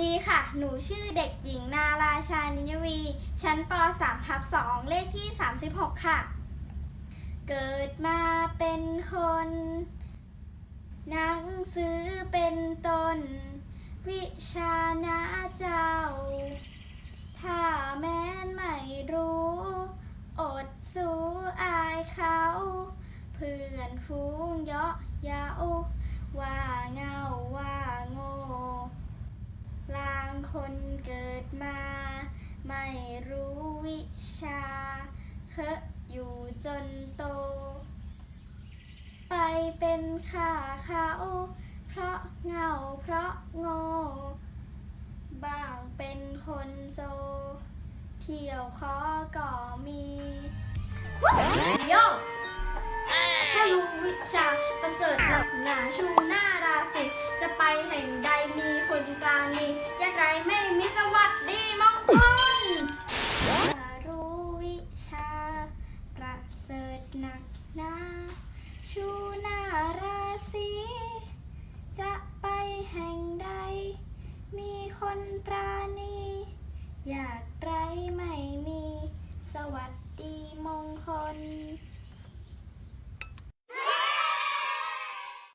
ดีค่ะ หนูชื่อเด็กหญิงนาราชานิยวี ชั้นป .3 ทับ2เลขที่ 36 ค่ะ เกิดมาเป็นคน หนังสือเป็นต้น วิชานาเจ้า ถ้าแม้นไม่รู้ อดสู้อายเขา เพื่อนฟูงเยาะเย้าว่าเงาว่า คนเกิดมา ไม่รู้วิชา เคอะอยู่จนโต ไปเป็นข้าเขาเพราะเหงาเพราะโง่บ้างเป็นคนโซ เที่ยวขอก็มีโยกถ้ารู้วิชาประเสริฐหลักหนาชู นกลางนี้ยากไรไม่มีสวัสดีมงคลรู้วิชา ประเสริฐหนักหนาชูนาราศีจะไปแห่งใด มีคนปราณี อยากไรไม่มี สวัสดีมงคล